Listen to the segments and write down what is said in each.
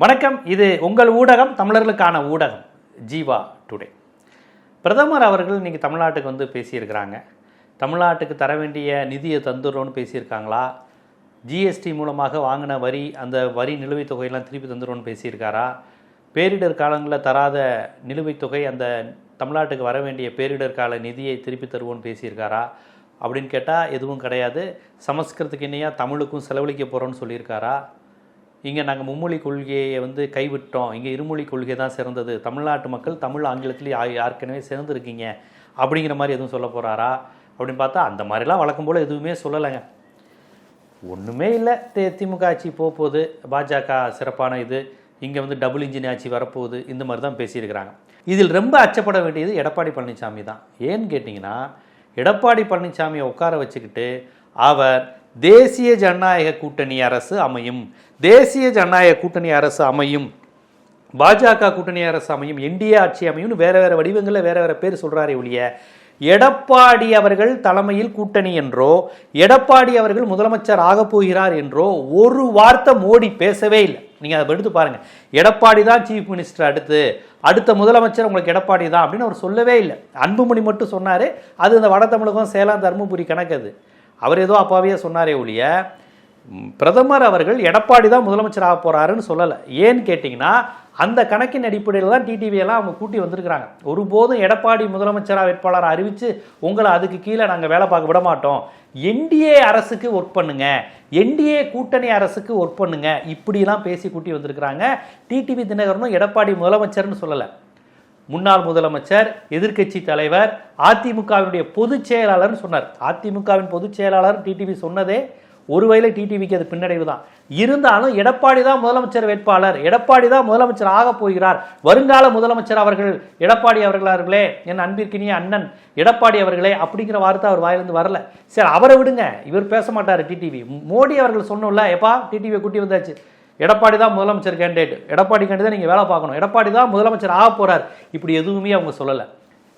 வணக்கம். இது உங்கள் ஊடகம் தமிழர்களுக்கான ஊடகம் ஜீவா டுடே. பிரதமர் அவர்கள் நீங்கள் தமிழ்நாட்டுக்கு வந்து பேசியிருக்கிறாங்க. தமிழ்நாட்டுக்கு தர வேண்டிய நிதியை தந்துடுறோன்னு பேசியிருக்காங்களா? ஜிஎஸ்டி மூலமாக வாங்கின வரி அந்த வரி நிலுவைத் தொகையெல்லாம் திருப்பி தந்துடுறோன்னு பேசியிருக்காரா? பேரிடர் காலங்களில் தராத நிலுவைத் தொகை அந்த தமிழ்நாட்டுக்கு வர வேண்டிய பேரிடர் கால நிதியை திருப்பி தருவோன்னு பேசியிருக்காரா? அப்படின்னு கேட்டால் எதுவும் கிடையாது. சமஸ்கிருதத்துக்கு இணையாக தமிழுக்கும் செலவழிக்க போகிறோன்னு சொல்லியிருக்காரா? இங்கே நாங்கள் மும்மொழி கொள்கையை வந்து கைவிட்டோம். இங்கே இருமொழி கொள்கை தான் சிறந்தது. தமிழ்நாட்டு மக்கள் தமிழ் ஆங்கிலத்திலேயே ஏற்கனவே சிறந்திருக்கீங்க. அப்படிங்கிற மாதிரி எதுவும் சொல்ல போகிறாரா அப்படின்னு பார்த்தா அந்த மாதிரிலாம் வழக்கம் போல் எதுவுமே சொல்லலைங்க. ஒன்றுமே இல்லை. தே திமுக ஆட்சி போக போகுது. பாஜக சிறப்பான இது. இங்கே வந்து டபுள் இன்ஜின் ஆட்சி வரப்போகுது. இந்த மாதிரி தான் பேசியிருக்கிறாங்க. இதில் ரொம்ப அச்சப்பட வேண்டியது எடப்பாடி பழனிசாமி தான். ஏன்னு கேட்டிங்கன்னா எடப்பாடி பழனிசாமியை உட்கார வச்சுக்கிட்டு அவர் தேசிய ஜனநாயக கூட்டணி அரசு அமையும். தேசிய ஜனநாயக கூட்டணி அரசு அமையும். பாஜக கூட்டணி அரசு அமையும். என்டிஏ ஆட்சி அமையும்னு வேற வேற வடிவங்களில் வேற வேற பேர் சொல்கிறாரே ஒழிய எடப்பாடி அவர்கள் தலைமையில் கூட்டணி என்றோ எடப்பாடி அவர்கள் முதலமைச்சர் ஆகப் போகிறார் என்றோ ஒரு வார்த்தை மோடி பேசவே இல்லை. நீங்க அதை எடுத்து பாருங்க. எடப்பாடி தான் சீஃப் மினிஸ்டர் அடுத்து அடுத்த முதலமைச்சர் உங்களுக்கு எடப்பாடி தான் அப்படின்னு அவர் சொல்லவே இல்லை. அன்புமணி மட்டும் சொன்னாரு. அது இந்த வட தமிழகம் சேலம் தருமபுரி கணக்கு அது. அவர் ஏதோ அப்பாவையே சொன்னாரே ஒழிய பிரதமர் அவர்கள் எடப்பாடி தான் முதலமைச்சர் ஆக போகிறாருன்னு சொல்லலை. ஏன்னு கேட்டிங்கன்னா அந்த கணக்கின் அடிப்படையில் தான் டிடிவியெல்லாம் அவங்க கூட்டி வந்திருக்கிறாங்க. ஒருபோதும் எடப்பாடி முதலமைச்சராக வேட்பாளரை அறிவித்து உங்களை அதுக்கு கீழே நாங்கள் வேலை பார்க்க விட மாட்டோம். என்டிஏ அரசுக்கு ஒர்க் பண்ணுங்க. என்டிஏ கூட்டணி அரசுக்கு ஒர்க் பண்ணுங்க. இப்படிலாம் பேசி கூட்டி வந்திருக்கிறாங்க. டிடிவி தினகரனும் எடப்பாடி முதலமைச்சர்னு சொல்லலை. முன்னாள் முதலமைச்சர் எதிர்க்கட்சி தலைவர் அதிமுகவினுடைய பொதுச் செயலாளர்னு சொன்னார். அதிமுகவின் பொதுச் செயலாளர் டிடிவி சொன்னதே ஒருவேளை டிடிவிக்கு அது பின்னடைவு தான். இருந்தாலும் எடப்பாடி தான் முதலமைச்சர் வேட்பாளர். எடப்பாடி தான் முதலமைச்சர் ஆக போகிறார். வருங்கால முதலமைச்சர் அவர்கள் எடப்பாடி அவர்களார்களே என் அன்பிற்கினிய அண்ணன் எடப்பாடி அவர்களே அப்படிங்கிற வார்த்தை அவர் வாயிலிருந்து வரல. சரி அவரை விடுங்க. இவர் பேச மாட்டார் டிடிவி. மோடி அவர்கள் சொன்னோம்ல எப்பா டிடிவியை கூட்டி வந்தாச்சு. எடப்பாடி தான் முதலமைச்சர் கேண்டிடேட் எடப்பாடி கேண்டிடேட் நீங்கள் வேலை பார்க்கணும். எடப்பாடி தான் முதலமைச்சர் ஆக போகிறார் இப்படி எதுவுமே அவங்க சொல்லலை.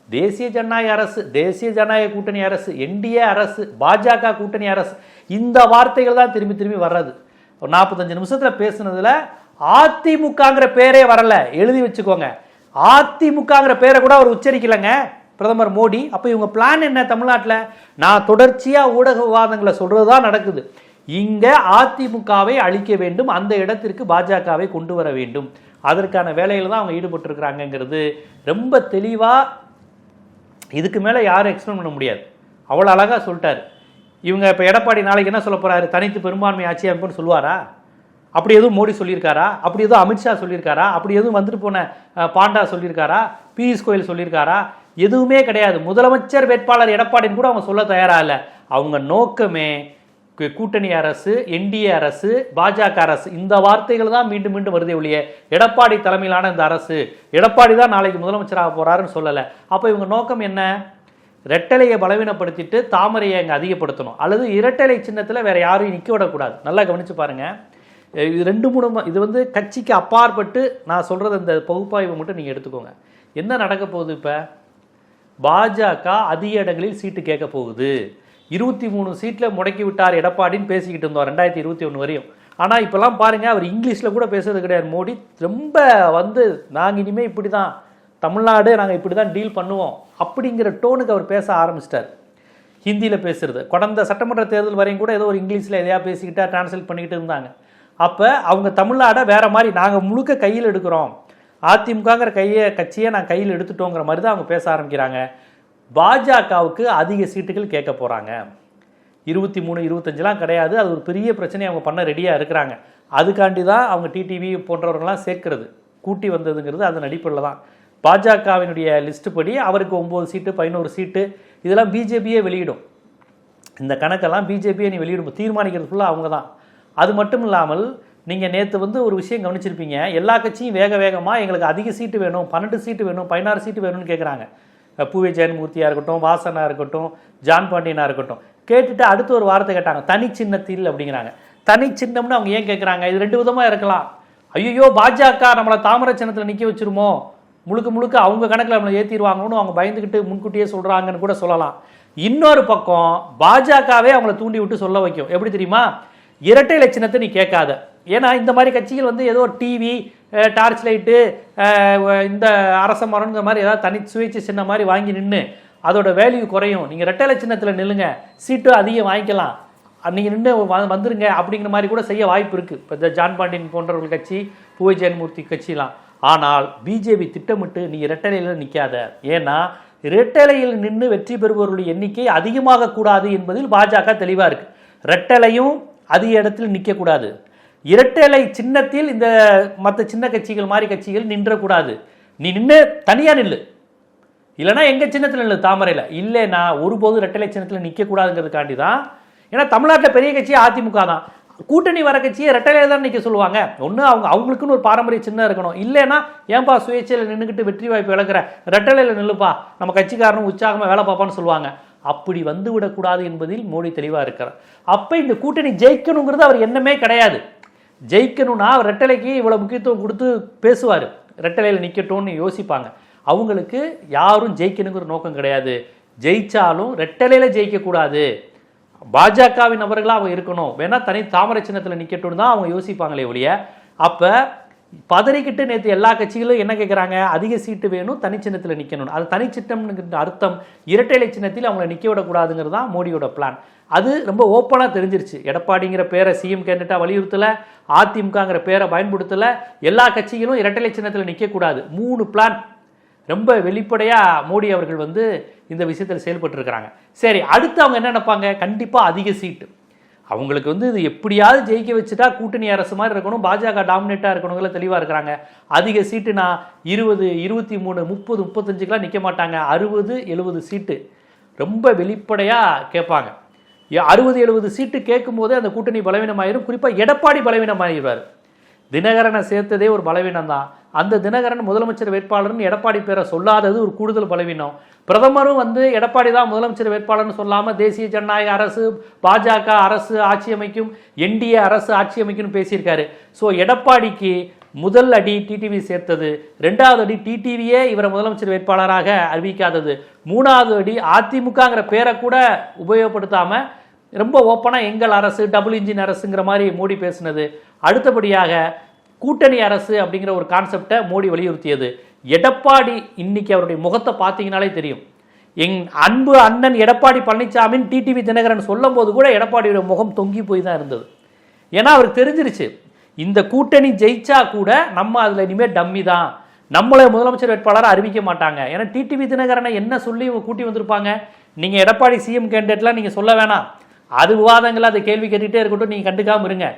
தேசிய ஜனநாயக அரசு தேசிய ஜனநாயக கூட்டணி அரசு என்டிஏ அரசு பாஜக கூட்டணி அரசு இந்த வார்த்தைகள் தான் திரும்பி திரும்பி வர்றது. ஒரு நாற்பத்தஞ்சு நிமிஷத்தில் பேசுனதில் அதிமுகங்கிற பேரே வரல. எழுதி வச்சுக்கோங்க. அதிமுகங்கிற பேரை கூட அவர் உச்சரிக்கலைங்க. பிரதமர் மோடி. அப்போ இவங்க பிளான் என்ன தமிழ்நாட்டில்? நான் தொடர்ச்சியாக ஊடக விவாதங்களை சொல்கிறது தான் நடக்குது. இங்கே அதிமுகவை அழிக்க வேண்டும் அந்த இடத்திற்கு பாஜகவை கொண்டு வர வேண்டும். அதற்கான வேலையில் தான் அவங்க ஈடுபட்டிருக்கிறாங்கங்கிறது ரொம்ப தெளிவாக இதுக்கு மேலே யாரும் எக்ஸ்பிளைன் பண்ண முடியாது. அவ்வளோ அழகாக சொல்லிட்டார். இவங்க இப்போ எடப்பாடி நாளைக்கு என்ன சொல்ல போறாரு? தனித்து பெரும்பான்மை ஆட்சி அமைப்புன்னு சொல்லுவாரா? அப்படி எதுவும் மோடி சொல்லியிருக்காரா? அப்படி எதுவும் அமித்ஷா சொல்லியிருக்காரா? அப்படி எதுவும் வந்துட்டு போன பாண்டா சொல்லியிருக்காரா? பியூஷ் கோயில் சொல்லியிருக்காரா? எதுவுமே கிடையாது. முதலமைச்சர் வேட்பாளர் எடப்பாடின்னு கூட அவங்க சொல்ல தயாரா இல்லை. அவங்க நோக்கமே கூட்டணி அரசு என்டிஏ அரசு பாஜக அரசு இந்த வார்த்தைகள் தான் மீண்டும் மீண்டும் வருதே ஒழிய எடப்பாடி தலைமையிலான இந்த அரசு எடப்பாடி தான் நாளைக்கு முதலமைச்சராக போறாருன்னு சொல்லலை. அப்போ இவங்க நோக்கம் என்ன? ரெட்டலையை பலவீனப்படுத்திட்டு தாமரையை அங்கே அதிகப்படுத்தணும். அல்லது இரட்டலை சின்னத்தில் வேறு யாரையும் நிற்க விடக்கூடாது. நல்லா கவனித்து பாருங்கள் இது ரெண்டு மூணு இது வந்து கட்சிக்கு அப்பாற்பட்டு நான் சொல்கிறது இந்த பகுப்பாய்வு மட்டும் நீங்கள் எடுத்துக்கோங்க. என்ன நடக்க போகுது இப்போ? பாஜக அதிக இடங்களில் சீட்டு கேட்க போகுது. இருபத்தி மூணு சீட்டில் முடக்கி விட்டார் எடப்பாடின்னு பேசிக்கிட்டு இருந்தோம் ரெண்டாயிரத்தி இருபத்தி ஒன்று வரையும். ஆனால் இப்போல்லாம் பாருங்கள் அவர் இங்கிலீஷில் கூட பேசுறது கிடையாது. மோடி ரொம்ப வந்து நாங்கள் இனிமேல் இப்படி தான் தமிழ்நாடு நாங்கள் இப்படி தான் டீல் பண்ணுவோம் அப்படிங்கிற டோனுக்கு அவர் பேச ஆரம்பிச்சிட்டார். ஹிந்தியில் பேசுறது. கடந்த சட்டமன்ற தேர்தல் வரையும் கூட ஏதோ ஒரு இங்கிலீஷில் எதையா பேசிக்கிட்டா டிரான்ஸ்லேட் பண்ணிக்கிட்டு இருந்தாங்க. அப்போ அவங்க தமிழ்நாடை வேறு மாதிரி நாங்கள் முழுக்க கையில் எடுக்கிறோம். அதிமுகங்கிற கையை கட்சியை நான் கையில் எடுத்துட்டோங்கிற மாதிரி தான் அவங்க பேச ஆரம்பிக்கிறாங்க. பாஜகவுக்கு அதிக சீட்டுகள் கேட்க போகிறாங்க இருபத்தி மூணு இருபத்தஞ்செலாம் கிடையாது. அது ஒரு பெரிய பிரச்சனையை அவங்க பண்ண ரெடியாக இருக்கிறாங்க. அதுக்காண்டி தான் அவங்க டிடிவி போன்றவர்கள்லாம் சேர்க்கிறது. கூட்டி வந்ததுங்கிறது அதன் அடிப்படையில் தான். பாஜகவினுடைய லிஸ்ட்டு படி அவருக்கு ஒம்பது சீட்டு பதினோரு சீட்டு இதெல்லாம் பிஜேபியே வெளியிடும். இந்த கணக்கெல்லாம் பிஜேபியை நீ வெளியிடும். தீர்மானிக்கிறது ஃபுல்லாக அவங்க தான். அது மட்டும் இல்லாமல் நீங்கள் நேற்று வந்து ஒரு விஷயம் கவனிச்சிருப்பீங்க. எல்லா கட்சியும் வேக வேகமாக எங்களுக்கு அதிக சீட்டு வேணும் பன்னெண்டு சீட்டு வேணும் பதினாறு சீட்டு வேணும்னு கேட்குறாங்க பூவே ஜெயன்மூர்த்தியாக இருக்கட்டும் வாசனா இருக்கட்டும் ஜான் பாண்டியனாக இருக்கட்டும். கேட்டுட்டு அடுத்து ஒரு வார்த்தை கேட்டாங்க. தனி சின்னத்தில் அப்படிங்கிறாங்க. தனி சின்னம்னு அவங்க ஏன் கேட்குறாங்க இது ரெண்டு விதமாக இருக்கலாம். ஐயோ பாஜக நம்மளை தாமரை சின்னத்தில் நிற்க வச்சிருமோ? முழுக்க முழுக்க அவங்க கணக்கில் நம்மளை ஏற்றிடுவாங்கன்னு அவங்க பயந்துக்கிட்டு முன்கூட்டியே சொல்கிறாங்கன்னு கூட சொல்லலாம். இன்னொரு பக்கம் பாஜகவே அவங்கள தூண்டி விட்டு சொல்ல வைக்கும். எப்படி தெரியுமா? இரட்டை லட்சணத்தை நீ கேட்காத. ஏன்னா இந்த மாதிரி கட்சிகள் வந்து ஏதோ டிவி டார்ச் லைட்டு இந்த அரச மரம்ங்கிற மாதிரி ஏதாவது தனி சுயேட்சை சின்ன மாதிரி வாங்கி நின்று அதோட வேல்யூ குறையும். நீங்கள் ரெட்டலை சின்னத்தில் நில்லுங்க சீட்டு அதிகம் வாங்கிக்கலாம். நீங்கள் நின்று வந்துருங்க அப்படிங்கிற மாதிரி கூட செய்ய வாய்ப்பு இருக்குது இப்போ இந்த ஜான் பாண்டியன் போன்றவர்கள் கட்சி பூவை ஜெயன்மூர்த்தி கட்சிலாம். ஆனால் பிஜேபி திட்டமிட்டு நீ ரெட்டலையில் நிற்காத ஏன்னா இரட்டலையில் நின்று வெற்றி பெறுபவர்களுடைய எண்ணிக்கை அதிகமாக கூடாது என்பதில் பாஜக தெளிவாக இருக்குது ரெட்டலையும் அதிக இடத்தில் நிற்கக்கூடாது இரட்டலை சின்னத்தில் இந்த மற்ற சின்ன கட்சிகள் மாதிரி கட்சிகள் நின்றக்கூடாது. நீ நின்று தனியாக நில்லு. இல்லைன்னா எங்கள் சின்னத்தில் நில்லு? தாமரையில். இல்லைன்னா ஒருபோதும் ரெட்டலை சின்னத்தில் நிற்கக்கூடாதுங்கிறதுக்காண்டி தான் ஏன்னா தமிழ்நாட்டில் பெரிய கட்சி அதிமுக தான். கூட்டணி வர கட்சியை ரெட்டலையில் தான் நிற்க சொல்லுவாங்க. ஒன்று அவங்க அவங்களுக்குன்னு ஒரு பாரம்பரிய சின்னம் இருக்கணும். இல்லைன்னா ஏன்பா சுயேட்சையில் நின்றுக்கிட்டு வெற்றி வாய்ப்பு இழக்கிற? ரெட்டலையில் நில்லுப்பா. நம்ம கட்சிக்காரனும் உற்சாகமாக வேலை பார்ப்பான்னு சொல்லுவாங்க. அப்படி வந்து விடக்கூடாது என்பதில் மோடி தெளிவாக இருக்கிறார். அப்போ இந்த கூட்டணி ஜெயிக்கணுங்கிறது அவர் எண்ணமே கிடையாது. ஜெயிக்கணும்னா ரெட்டலைக்கு இவ்வளோ முக்கியத்துவம் கொடுத்து பேசுவார். ரெட்டலையில் நிற்கட்டும்னு யோசிப்பாங்க. அவங்களுக்கு யாரும் ஜெயிக்கணுங்கிற நோக்கம் கிடையாது. ஜெயித்தாலும் ரெட்டலையில் ஜெயிக்கக்கூடாது. பாஜகவின் நபர்களாக அவங்க இருக்கணும். வேணால் தனி தாமரை சின்னத்தில் நிற்கட்டும்னு தான் அவங்க யோசிப்பாங்களே ஒழிய அப்போ பதறிக்கிட்டு நேற்று எல்லா கட்சிகளும் என்ன கேட்குறாங்க அதிக சீட்டு வேணும் தனிச்சின்னத்தில் நிற்கணும் அது தனிச்சின்னம்ங்கிற அர்த்தம் இரட்டைலை சின்னத்தில் அவங்கள நிற்க விடக்கூடாதுங்கிறது தான் மோடியோட பிளான் அது ரொம்ப ஓப்பனாக தெரிஞ்சிருச்சு. எடப்பாடிங்கிற பேரை சிஎம் கேண்டிடேட்டாக வலியுறுத்தலை அதிமுகங்கிற பேரை பயன்படுத்தலை. எல்லா கட்சிகளும் இரட்டைலை சின்னத்தில் நிற்கக்கூடாது மூணு பிளான் ரொம்ப வெளிப்படையாக மோடி அவர்கள் வந்து இந்த விஷயத்தில் செயல்பட்டுருக்கிறாங்க. சரி அடுத்து அவங்க என்ன நினைப்பாங்க? கண்டிப்பாக அதிக சீட்டு. அவங்களுக்கு வந்து இது எப்படியாவது ஜெயிக்க வச்சுட்டா கூட்டணி அரசு மாதிரி இருக்கணும் பாஜக டாமினேட்டாக இருக்கணுங்கள தெளிவாக இருக்கிறாங்க. அதிக சீட்டுனா இருபது இருபத்தி மூணு முப்பது முப்பத்தஞ்சுக்கெலாம் நிற்க மாட்டாங்க. அறுபது எழுபது சீட்டு. ரொம்ப வெளிப்படையாக கேட்பாங்க. அறுபது எழுபது சீட்டு கேட்கும்போதே அந்த கூட்டணி பலவீனமாயிரும். குறிப்பாக எடப்பாடி பலவீனமாகிடுவார் தினகரனை சேர்த்ததே ஒரு பலவீனம் தான் அந்த தினகரன் முதலமைச்சர் வேட்பாளர்னு எடப்பாடி பேரை சொல்லாதது ஒரு கூடுதல் பலவீனம். பிரதமரும் வந்து எடப்பாடி தான் முதலமைச்சர் வேட்பாளர்னு சொல்லாமல் தேசிய ஜனநாயக அரசு பாஜக அரசு ஆட்சி அமைக்கும் என்டிஏ அரசு ஆட்சி அமைக்கும்னு பேசியிருக்காரு. ஸோ எடப்பாடிக்கு முதல் அடி டிடிவி சேர்த்தது. ரெண்டாவது அடி டிடிவியே இவரை முதலமைச்சர் வேட்பாளராக அறிவிக்காதது. மூணாவது அடி அதிமுகங்கிற பேரை கூட உபயோகப்படுத்தாமல் ரொம்ப ஓப்பனாக எங்கள் அரசு டபுள் இன்ஜின் அரசுங்கிற மாதிரி மோடி பேசினது. அடுத்தபடியாக கூட்டணி அரசு அப்படிங்கிற ஒரு கான்செப்டை மோடி வலியுறுத்தியது. எடப்பாடி இன்னைக்கு அவருடைய முகத்தை பார்த்தீங்கனாலே தெரியும். எங் அன்பு அண்ணன் எடப்பாடி பழனிசாமின் டிடிவி தினகரன் சொல்லும் போது கூட எடப்பாடியோட முகம் தொங்கி போய் தான் இருந்தது. ஏன்னா அவருக்கு தெரிஞ்சிருச்சு. இந்த கூட்டணி ஜெயிச்சா கூட நம்ம அதில் இனிமேல் டம்மி தான். நம்மளை முதலமைச்சர் வேட்பாளராக அறிவிக்க மாட்டாங்க. ஏன்னா டிடிவி தினகரனை என்ன சொல்லி இவங்க கூட்டி வந்திருப்பாங்க? நீங்கள் எடப்பாடி சிஎம் கேண்டிடேட்லாம் நீங்கள் சொல்ல வேணாம். அது விவாதங்கள் அதை கேள்வி கேட்டுகிட்டே இருக்கட்டும் நீங்கள் கண்டுக்காமல் இருங்க.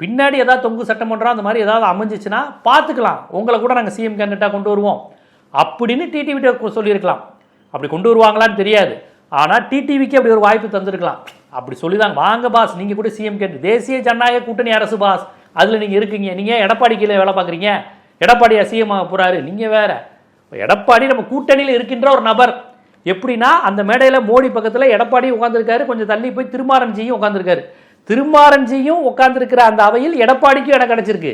பின்னாடி ஏதாவது தொங்கு சட்டமன்றம் அந்த மாதிரி ஏதாவது அமைஞ்சிச்சுன்னா பார்த்துக்கலாம். உங்களை கூட நாங்கள் சிஎம் கேண்டிடேட்டாக கொண்டு வருவோம். அப்படின்னு டிடிவிட்ட சொல்லியிருக்கலாம். அப்படி கொண்டு வருவாங்களான்னு தெரியாது. ஆனால் டிடிவிக்கு அப்படி ஒரு வாய்ப்பு தந்திருக்கலாம். அப்படி சொல்லி தான் வாங்க பாஸ் நீங்கள் கூட சிஎம் கேட்டு தேசிய ஜனநாயக கூட்டணி அரசு பாஸ் அதில் நீங்கள் இருக்கீங்க. நீங்கள் எடப்பாடி கீழே வேலை பார்க்குறீங்க? எடப்பாடியா சிஎம் ஆக போகிறாரு நீங்கள் வேற. எடப்பாடி நம்ம கூட்டணியில் இருக்கின்ற ஒரு நபர். எப்படின்னா அந்த மேடையில் மோடி பக்கத்தில் எடப்பாடி உட்காந்துருக்காரு கொஞ்சம் தள்ளி போய் திருமாரன்ஜியும் உட்காந்துருக்காரு திருமாரஞ்சியும் உட்காந்துருக்கிற அந்த அவையில் எடப்பாடிக்கும் இடம் கிடச்சிருக்கு.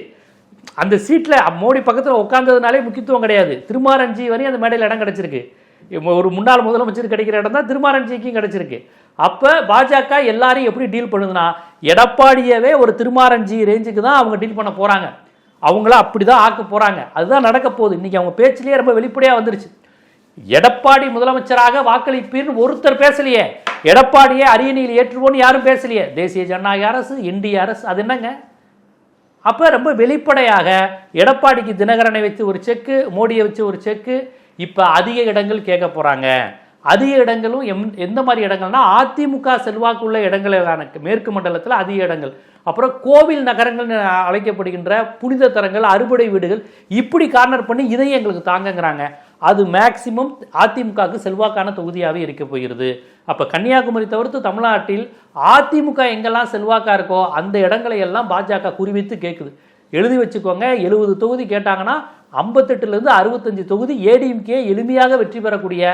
அந்த சீட்டில் மோடி பக்கத்தில் உட்காந்ததுனாலே முக்கியத்துவம் கிடையாது. திருமாரஞ்சி வரையும் அந்த மேடையில் இடம் கிடச்சிருக்கு. ஒரு முன்னாள் முதலமைச்சர் கிடைக்கிற இடம் தான் திருமாரஞ்சிக்கும் கிடச்சிருக்கு. அப்போ பாஜக எல்லாரையும் எப்படி டீல் பண்ணுதுன்னா எடப்பாடியவே ஒரு திருமாரஞ்சி ரேஞ்சுக்கு தான் அவங்க டீல் பண்ண போகிறாங்க அவங்கள அப்படி தான் ஆக்க போகிறாங்க அதுதான் நடக்க போகுது. இன்றைக்கி அவங்க பேச்சிலேயே ரொம்ப வெளிப்படையாக வந்துருச்சு. எடப்பாடி முதலமைச்சராக வாக்களிப்பீர்னு ஒருத்தர் பேசலையே. எடப்பாடியே அரியணையில் ஏற்றுவோன்னு யாரும் பேசலையே. தேசிய ஜனநாயக அரசு இந்திய அரசு அது என்னங்க? அப்போ ரொம்ப வெளிப்படையாக எடப்பாடிக்கு தினகரனை வச்சு ஒரு செக்கு மோடியை வச்சு ஒரு செக்கு இப்போ அதிக இடங்கள் கேட்க போகிறாங்க அதிக இடங்களும் எம் எந்த மாதிரி இடங்கள்னா அதிமுக செல்வாக்குள்ள இடங்களான மேற்கு மண்டலத்தில் அதிக இடங்கள். அப்புறம் கோவில் நகரங்கள் அழைக்கப்படுகின்ற புனித தரங்கள் அறுபடை வீடுகள் இப்படி கார்னர் பண்ணி இதையும் எங்களுக்கு தாங்கங்கிறாங்க. அது மேக்சிமம் அதிமுகவுக்கு செல்வாக்கான தொகுதியாகவே இருக்க போகிறது. அப்போ கன்னியாகுமரி தவிர்த்து தமிழ்நாட்டில் அதிமுக எங்கெல்லாம் செல்வாக்காக இருக்கோ அந்த இடங்களை எல்லாம் பாஜக குறிவித்து கேட்குது எழுதி வச்சுக்கோங்க எழுபது தொகுதி கேட்டாங்கன்னா ஐம்பத்தெட்டுலேருந்து அறுபத்தஞ்சு தொகுதி ஏடிஎம்கே எளிமையாக வெற்றி பெறக்கூடிய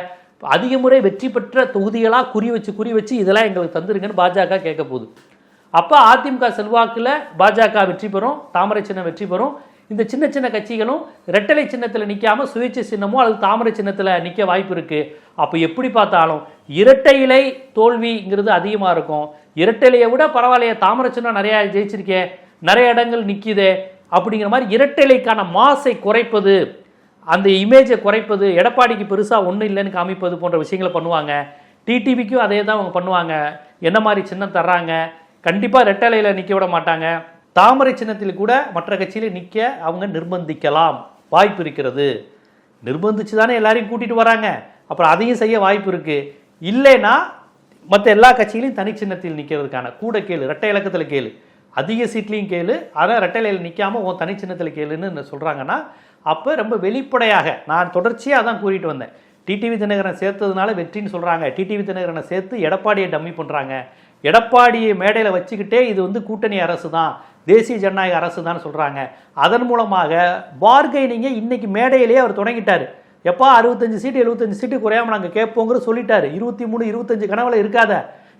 அதிக முறை வெற்றி பெற்ற தொகுதிகளாக குறி வச்சு குறி வச்சு இதெல்லாம் எங்களுக்கு தந்துருங்கன்னு பாஜக கேட்க போகுது. அப்போ அதிமுக செல்வாக்கில் பாஜக வெற்றி பெறும் தாமரை சின்ன வெற்றி பெறும் இந்த சின்ன சின்ன கட்சிகளும் ரெட்டலை சின்னத்தில் நிற்காம சுயேட்சை சின்னமோ அல்லது தாமரை சின்னத்தில் நிற்க வாய்ப்பு இருக்குது அப்போ எப்படி பார்த்தாலும் இரட்டை இலை தோல்விங்கிறது அதிகமாக இருக்கும். இரட்டை இலையை விட பரவாயில்லையே தாமரை சின்னம் நிறையா ஜெயிச்சிருக்கேன் நிறைய இடங்கள் நிற்கிதே அப்படிங்கிற மாதிரி இரட்டைலைக்கான மாசை குறைப்பது அந்த இமேஜை குறைப்பது எடப்பாடிக்கு பெருசாக ஒன்றும் இல்லைன்னு காமிப்பது போன்ற விஷயங்களை பண்ணுவாங்க. டிடிவிக்கும் அதே தான் அவங்க பண்ணுவாங்க. என்ன மாதிரி சின்னம் தர்றாங்க? கண்டிப்பாக ரெட்டலையில் நிற்க விட மாட்டாங்க. தாமரை சின்னத்தில் கூட மற்ற கட்சியில் நிற்க அவங்க நிர்பந்திக்கலாம். வாய்ப்பு இருக்கிறது. நிர்பந்திச்சு தானே எல்லாரையும் கூட்டிட்டு வராங்க. அப்புறம் அதையும் செய்ய வாய்ப்பு இருக்கு. இல்லைன்னா மற்ற எல்லா கட்சியிலையும் தனி சின்னத்தில் நிற்கிறதுக்கான கூட கேளு ரெட்டை இலக்கத்தில் கேளு. அதிக சீட்லையும் கேளு. ஆனால் ரெட்டைலையில் நிற்காம உன் தனி சின்னத்தில் கேளுன்னு சொல்கிறாங்கன்னா அப்போ ரொம்ப வெளிப்படையாக நான் தொடர்ச்சியாக தான் கூறிட்டு வந்தேன். டிடிவி தினகரன் சேர்த்ததுனால வெற்றின்னு சொல்கிறாங்க டிடிவி தினகரனை சேர்த்து எடப்பாடியை டம்மி பண்ணுறாங்க எடப்பாடியை மேடையில் வச்சுக்கிட்டே இது வந்து கூட்டணி அரசு தான் தேசிய ஜனநாயக அரசு தான் சொல்கிறாங்க அதன் மூலமாக பார்கெனிங்கை இன்னைக்கு மேடையிலேயே அவர் தொடங்கிட்டார். எப்பா அறுபத்தஞ்சு சீட்டு எழுபத்தஞ்சு சீட்டு குறையாம நாங்கள் கேட்போங்கிற சொல்லிட்டார். இருபத்தி மூணு இருபத்தஞ்சு கனவுல இருக்காத.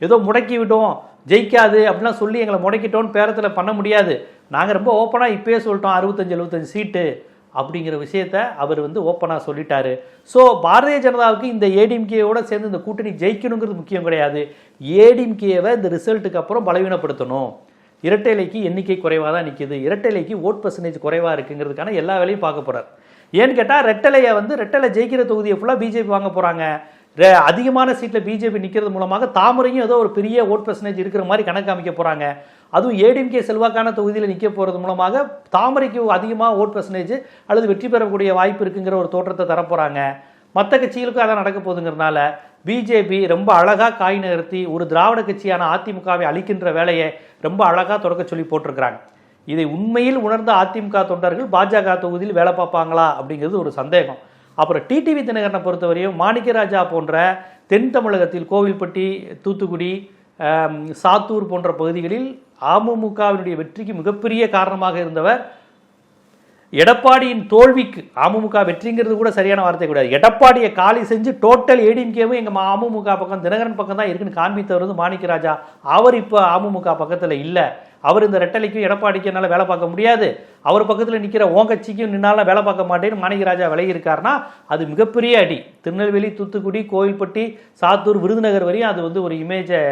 ஏதோ முடக்கி விட்டோம் ஜெயிக்காது அப்படிலாம் சொல்லி எங்களை முடக்கிட்டோன்னு பேரத்தில் பண்ண முடியாது. நாங்கள் ரொம்ப ஓப்பனாக இப்பயே சொல்லிட்டோம் அறுபத்தஞ்சு எழுபத்தஞ்சு சீட்டு. அப்படிங்கிற விஷயத்த அவர் வந்து ஓப்பனாக சொல்லிட்டாரு. ஸோ பாரதிய ஜனதாவுக்கு இந்த ஏடிஎம்கேயோட சேர்ந்து இந்த கூட்டணி ஜெயிக்கணுங்கிறது முக்கியம் கிடையாது. ஏடிஎம்கேவை இந்த ரிசல்ட்டுக்கு அப்புறம் பலவீனப்படுத்தணும். இரட்டைலைக்கு எண்ணிக்கை குறைவாக தான் நிற்கிது இரட்டைலைக்கு ஓட் பர்சன்டேஜ் குறைவாக இருக்குங்கிறதுக்கான எல்லா வேலையும் பார்க்க போகிறார் ஏன்னு கேட்டால் ரெட்டலையை வந்து ரெட்டலை ஜெயிக்கிற தொகுதியை ஃபுல்லாக பிஜேபி வாங்க போகிறாங்க அதிகமான சீட்டில் பிஜேபி நிற்கிறது மூலமாக தாமரையும் ஏதோ ஒரு பெரிய ஓட் பர்சன்டேஜ் இருக்கிற மாதிரி கணக்கு அமைக்க போகிறாங்க அதுவும் ஏடிஎம்கே செல்வாக்கான தொகுதியில் நிற்க போகிறது மூலமாக தாமரைக்கு அதிகமாக ஓட் பர்சன்டேஜ் அல்லது வெற்றி பெறக்கூடிய வாய்ப்பு இருக்குங்கிற ஒரு தோற்றத்தை தரப்போகிறாங்க மற்ற கட்சிகளுக்கும் அதான் நடக்க போகுதுங்கிறனால பிஜேபி ரொம்ப அழகாக காய் நிறுத்தி ஒரு திராவிட கட்சியான அதிமுகவை அழிக்கின்ற வேலையை ரொம்ப அழகாக தொடக்க சொல்லி போட்டிருக்கிறாங்க. இதை உண்மையில் உணர்ந்த அதிமுக தொண்டர்கள் பாஜக தொகுதியில் வேலை பார்ப்பாங்களா அப்படிங்கிறது ஒரு சந்தேகம். அப்புறம் டிடிவி தினகரனை பொறுத்தவரையும் மாணிக்கராஜா போன்ற தென் தமிழகத்தில் கோவில்பட்டி தூத்துக்குடி சாத்தூர் போன்ற பகுதிகளில் அமமுகவினுடைய வெற்றிக்கு மிகப்பெரிய காரணமாக இருந்தவர் எடப்பாடியின் தோல்விக்கு அமமுக வெற்றிங்கிறது கூட சரியான வார்த்தை கூடாது எடப்பாடியை காலி செஞ்சு டோட்டல் ஏடிஎம்கேவும் எங்கள் அமமுக பக்கம் தினகரன் பக்கம் தான் இருக்குன்னு காண்பித்தவர் வந்து மாணிக்கராஜா அவர் இப்போ அமமுக பக்கத்தில் இல்லை. அவர் இந்த ரெட்டலைக்கும் எடப்பாடிக்கும் என்னால் வேலை பார்க்க முடியாது. அவர் பக்கத்தில் நிற்கிற ஓ கட்சிக்கும் நின்னால வேலை பார்க்க மாட்டேன்னு மாணிக்கராஜா விலகியிருக்காருனா இருக்காருன்னா அது மிகப்பெரிய அடி. திருநெல்வேலி தூத்துக்குடி கோயில்பட்டி சாத்தூர் விருதுநகர் வரையும் அது வந்து ஒரு இமேஜை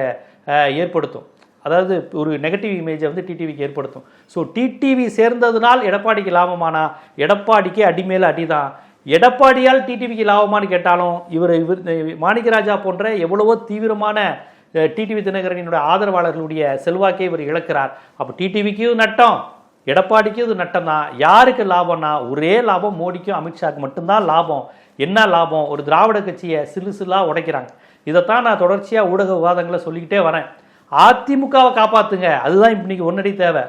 ஏற்படுத்தும். அதாவது ஒரு நெகட்டிவ் இமேஜை வந்து டிடிவிக்கு ஏற்படுத்தும். ஸோ டிடிவி சேர்ந்ததுனால் எடப்பாடிக்கு லாபமானா? எடப்பாடிக்கே அடிமேல அடிதான். எடப்பாடியால் டிடிவிக்கு லாபமான்னு கேட்டாலும் இவர் இவர் மாணிக்கராஜா போன்ற எவ்வளவோ தீவிரமான டிடிவி தினகரனினுடைய ஆதரவாளர்களுடைய செல்வாக்கை இவர் இழக்கிறார். அப்போ டிடிவிக்கும் நட்டம் எடப்பாடிக்கும் இது நட்டம். தான் யாருக்கு லாபம்னா? ஒரே லாபம் மோடிக்கும் அமித்ஷாக்கு மட்டும்தான் லாபம். என்ன லாபம்? ஒரு திராவிட கட்சியை சிலு சிலாக உடைக்கிறாங்க. இதைத்தான் நான் தொடர்ச்சியாக ஊடக விவாதங்களை சொல்லிக்கிட்டே வரேன். அதிமுகவை காப்பாத்துங்க. அதுதான் இன்னைக்கு ஒன்னடி தேவை.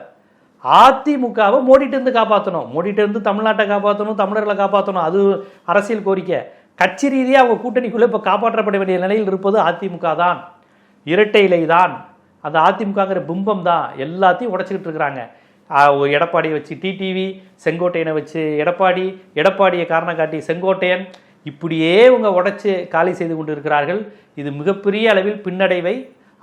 அதிமுகவை மோடிட்டு இருந்து காப்பாற்றணும் மோடிட்டு இருந்து தமிழ்நாட்டை காப்பாற்றணும் தமிழர்களை காப்பாற்றணும் அது அரசியல் கோரிக்கை. கட்சி ரீதியாக அவங்க கூட்டணிக்குள்ளே இப்போ காப்பாற்றப்பட வேண்டிய நிலையில் இருப்பது அதிமுக தான். இரட்டை இலை தான். அந்த அதிமுகங்கிற பிம்பம் தான். எல்லாத்தையும் உடைச்சிக்கிட்டு இருக்கிறாங்க. எடப்பாடியை வச்சு டிடிவி செங்கோட்டையனை வச்சு எடப்பாடி எடப்பாடியை காரணம் காட்டி செங்கோட்டையன். இப்படியே இவங்க உடச்சி காலி செய்து கொண்டு இருக்கிறார்கள் இது மிகப்பெரிய அளவில் பின்னடைவை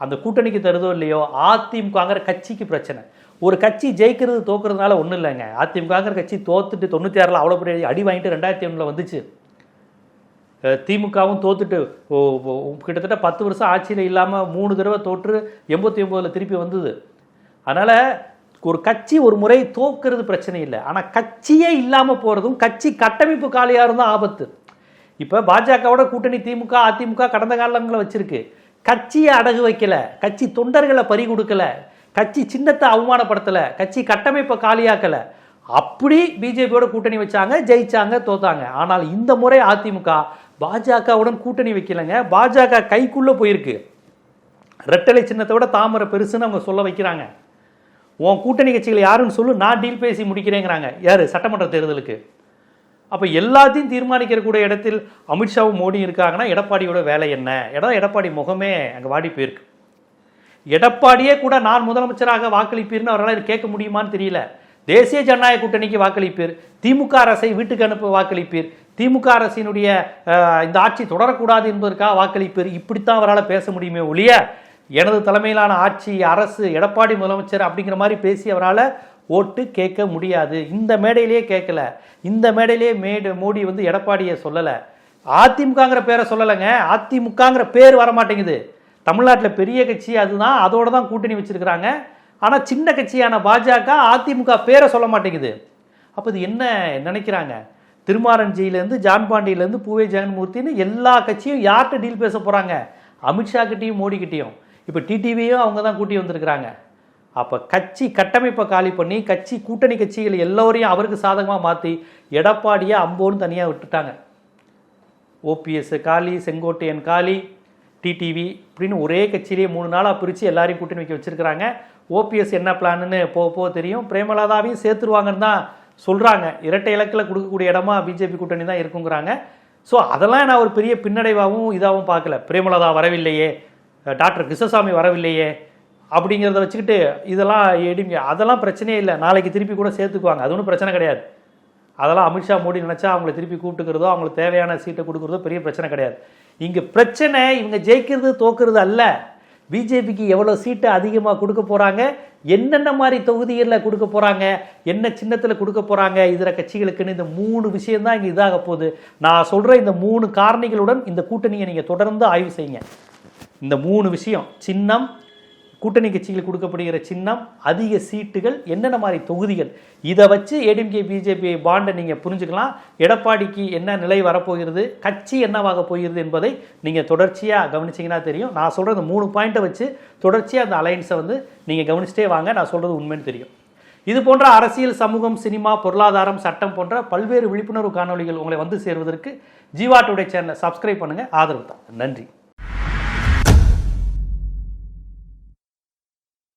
அந்த கூட்டணிக்கு தருதோ இல்லையோ அதிமுகங்கிற கட்சிக்கு பிரச்சனை. ஒரு கட்சி ஜெயிக்கிறது தோக்குறதுனால ஒன்றும் இல்லைங்க. அதிமுகங்கிற கட்சி தோத்துட்டு தொண்ணூற்றி ஆறில் அவ்வளோ பெரிய அடி வாங்கிட்டு ரெண்டாயிரத்தி ஒன்றில் வந்துச்சு. திமுகவும் தோத்துட்டு கிட்டத்தட்ட பத்து வருஷம் ஆட்சியில் இல்லாமல் மூணு தடவை தோற்று எண்பத்தி ஒம்போதில் திருப்பி வந்தது. அதனால் ஒரு கட்சி ஒரு முறை தோக்குறது பிரச்சனை இல்லை. ஆனால் கட்சியே இல்லாமல் போகிறதும் கட்சி கட்டமைப்பு காலியாக இருந்தால் ஆபத்து. இப்போ பாஜகவோட கூட்டணி திமுக அதிமுக கடந்த காலங்களில் வச்சுருக்கு. கட்சியை அடகு வைக்கல கட்சி தொண்டர்களை பறி கொடுக்கல கட்சி சின்னத்தை அவமானப்படுத்தலை கட்சி கட்டமைப்பை காலியாக்கலை. அப்படி பிஜேபியோட கூட்டணி வச்சாங்க ஜெயிச்சாங்க தோத்தாங்க. ஆனால் இந்த முறை அதிமுக பாஜகவுடன் கூட்டணி வைக்கலைங்க. பாஜக கைக்குள்ளே போயிருக்கு. ரெட்டலை சின்னத்தை விட தாமரை பெருசுன்னு அவங்க சொல்ல வைக்கிறாங்க. உன் கூட்டணி கட்சிகள் யாருன்னு சொல்லு நான் டீல் பேசி முடிக்கிறேங்கிறாங்க. யார்? சட்டமன்ற தேர்தலுக்கு. அப்போ எல்லாத்தையும் தீர்மானிக்கக்கூடிய இடத்தில் அமித்ஷாவும் மோடியும் இருக்காங்கன்னா எடப்பாடியோட வேலை என்ன? இடம் எடப்பாடி முகமே அங்கே வாடி போயிருக்கு. எடப்பாடியே கூட நான் முதலமைச்சராக வாக்களிப்பீர்னு அவரால் கேட்க முடியுமான்னு தெரியல. தேசிய ஜனநாயக கூட்டணிக்கு வாக்களிப்பீர். திமுக அரசை வீட்டுக்கு அனுப்ப வாக்களிப்பீர். திமுக அரசினுடைய இந்த ஆட்சி தொடரக்கூடாது என்பதற்காக வாக்களிப்பீர். இப்படித்தான் அவரால் பேச முடியுமே ஒழிய எனது தலைமையிலான ஆட்சி அரசு எடப்பாடி முதலமைச்சர் அப்படிங்கிற மாதிரி பேசி அவரால் ஓட்டு கேட்க முடியாது. இந்த மேடையிலேயே கேட்கல. இந்த மேடையிலேயே மேடு மோடி வந்து எடப்பாடியை சொல்லலை. அதிமுகங்கிற பேரை சொல்லலைங்க. அதிமுகங்கிற பேர் வர மாட்டேங்குது தமிழ்நாட்டில் பெரிய கட்சி அதுதான். அதோட தான் கூட்டணி வச்சிருக்கிறாங்க. ஆனால் சின்ன கட்சியான பாஜக அதிமுக பேரை சொல்ல மாட்டேங்குது. அப்போ இது என்ன நினைக்கிறாங்க? திருமாறன் ஜெயிலேருந்து பூவே ஜெகன்மூர்த்தின்னு எல்லா கட்சியும் யார்கிட்ட டீல் பேச போகிறாங்க அமித்ஷா கிட்டேயும் மோடி கிட்டேயும் இப்போ டிடிவியும் அவங்க தான் கூட்டி வந்திருக்கிறாங்க. அப்போ கட்சி கட்டமைப்பை காலி பண்ணி கட்சி கூட்டணி கட்சிகள் எல்லோரையும் அவருக்கு சாதகமாக மாற்றி எடப்பாடியை அம்போன்னு தனியாக விட்டுட்டாங்க. ஓபிஎஸ் காலி செங்கோட்டையன் காலி டிடிவி இப்படின்னு ஒரே கட்சியிலேயே மூணு நாளாக பிரித்து எல்லாரையும் கூட்டணி வைக்க வச்சுருக்கிறாங்க. ஓபிஎஸ் என்ன பிளான்னு போக போக தெரியும். பிரேமலதாவையும் சேர்த்துருவாங்கன்னு தான் சொல்கிறாங்க இரட்டை இலக்கில் கொடுக்கக்கூடிய இடமா பிஜேபி கூட்டணி தான் இருக்குங்கிறாங்க. ஸோ அதெல்லாம் நான் ஒரு பெரிய பின்னடைவாகவும் இதாகவும் பார்க்கல. பிரேமலதா வரவில்லையே. டாக்டர் கிருஷ்ணசாமி வரவில்லையே. அப்படிங்கிறத வச்சுக்கிட்டு இதெல்லாம் எடுங்க. அதெல்லாம் பிரச்சனையே இல்லை. நாளைக்கு திருப்பி கூட சேர்த்துக்குவாங்க. அது ஒன்றும் பிரச்சனை கிடையாது. அதெல்லாம் அமித்ஷா மோடி நினச்சா அவங்கள திருப்பி கூப்பிட்டுக்கிறதோ அவங்களுக்கு தேவையான சீட்டை கொடுக்குறதோ பெரிய பிரச்சனை கிடையாது. இங்கே பிரச்சனை இவங்க ஜெயிக்கிறது தோக்குறது அல்ல. பிஜேபிக்கு எவ்வளோ சீட்டு அதிகமாக கொடுக்க போகிறாங்க என்னென்ன மாதிரி தொகுதிகளில் கொடுக்க போகிறாங்க என்ன சின்னத்தில் கொடுக்க போகிறாங்க இதர கட்சிகளுக்குன்னு இந்த மூணு விஷயம் தான் இங்கே இதாக போகுது. நான் சொல்கிற இந்த மூணு காரணிகளுடன் இந்த கூட்டணியை நீங்கள் தொடர்ந்து ஆய்வு செய்யுங்க. இந்த மூணு விஷயம் சின்னம் கூட்டணி கட்சிகளுக்கு கொடுக்கப்படுகிற சின்னம் அதிக சீட்டுகள் என்னென்ன மாதிரி தொகுதிகள்? இதை வச்சு ஏடிஎம்கே பிஜேபி பாண்டை நீங்கள் புரிஞ்சுக்கலாம். எடப்பாடிக்கு என்ன நிலை வரப்போகிறது? கட்சி என்னவாக போகிறது என்பதை நீங்கள் தொடர்ச்சியாக கவனிச்சிங்கன்னா தெரியும். நான் சொல்கிறது மூணு பாயிண்ட்டை வச்சு தொடர்ச்சியாக அந்த அலையன்ஸை வந்து நீங்கள் கவனிச்சிட்டே வாங்க. நான் சொல்கிறது உண்மைன்னு தெரியும். இது போன்ற அரசியல் சமூகம் சினிமா பொருளாதாரம் சட்டம் போன்ற பல்வேறு விழிப்புணர்வு காணொளிகள் உங்களை வந்து சேருவதற்கு ஜீவா டுடே சேனலை சப்ஸ்கிரைப் பண்ணுங்கள் ஆதரவு தான். நன்றி.